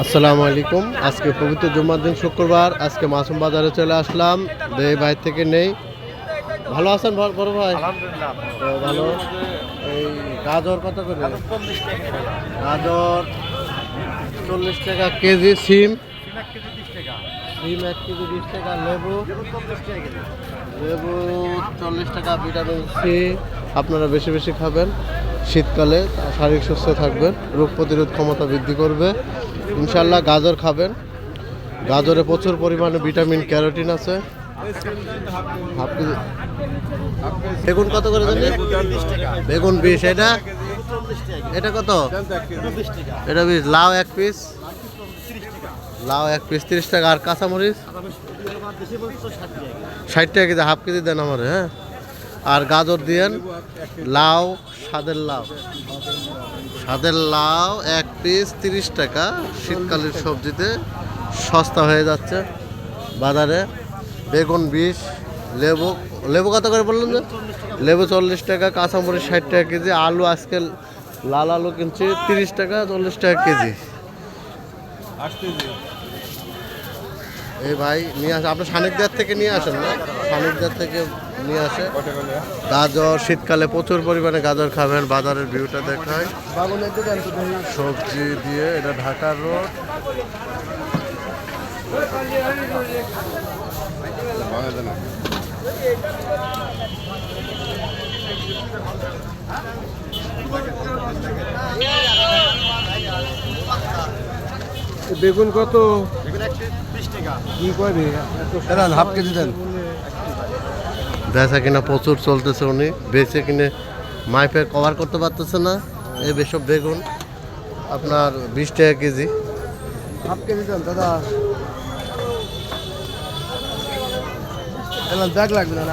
আসসালামু আলাইকুম। আজকে পবিত্র জুম্মার দিন শুক্রবার। আজকে মাসুম বাজারে চলে আসলাম। দেই বাইর থেকে নেই। ভালো আছেন বড় ভাই? আলহামদুলিল্লাহ। ভালো। এই গাজর কত করে? গাজর চল্লিশ টাকা কেজি সিম। সিম এক কেজি বিশ টাকা। লেবু। লেবু চল্লিশ টাকা ভিটামিন সি। আপনারা বেশি বেশি খাবেন। শীতকালে শারীরিক সুস্থ থাকবেন, রোগ প্রতিরোধ ক্ষমতা বৃদ্ধি করবে। ইনশাল্লাহ গাজর খাবেন। গাজরে প্রচুর পরিমাণে ভিটামিন, ক্যারোটিন আছে। বেগুন কত করে জানি? বেগুন বিশ, এটা? এটা কত? এটা বিশ, লাউ এক পিস। লাউ এক পিস, তিরিশ টাকা। আর কাঁচামরিচ? ষাট টাকা কেজি, হাফ কেজি দেন আমার হ্যাঁ? আর গাজর দিয়েন। লাউ, স্বাদের লাউ। স্বাদের লাউ এক পিস তিরিশ টাকা। শীতকালের সবজিতে সস্তা হয়ে যাচ্ছে বাজারে। বেগুন বিশ, লেবু। লেবু কত করে বললেন যে? লেবু চল্লিশ টাকা, কাঁচামরিচ ষাট টাকা কেজি, আলু আজকে লাল আলু কিনছি তিরিশ টাকা, চল্লিশ টাকা কেজি। এই ভাই, নিয়ে আসে। আপনি সানিকদার থেকে নিয়ে আসেন না? সানিকদার থেকে নিয়ে আসে। গাজর শীতকালে প্রচুর পরিমাণে গাজর খাবেন, বাজারের ভিউটা দেখায় সবজি দিয়ে, এটা ঢাকার রোড। বেগুন কত? এগুলো হাফ কেজি দেন। বেচা কিনা প্রচুর চলতেছে উনি। বেচে কিনে মাইপে কভার করতে পারতেছে না। এই বেসব বেগুন। আপনার বিশ টাকা কেজি। হাফ কেজি দেন দাদা। ব্যাগ লাগবে না?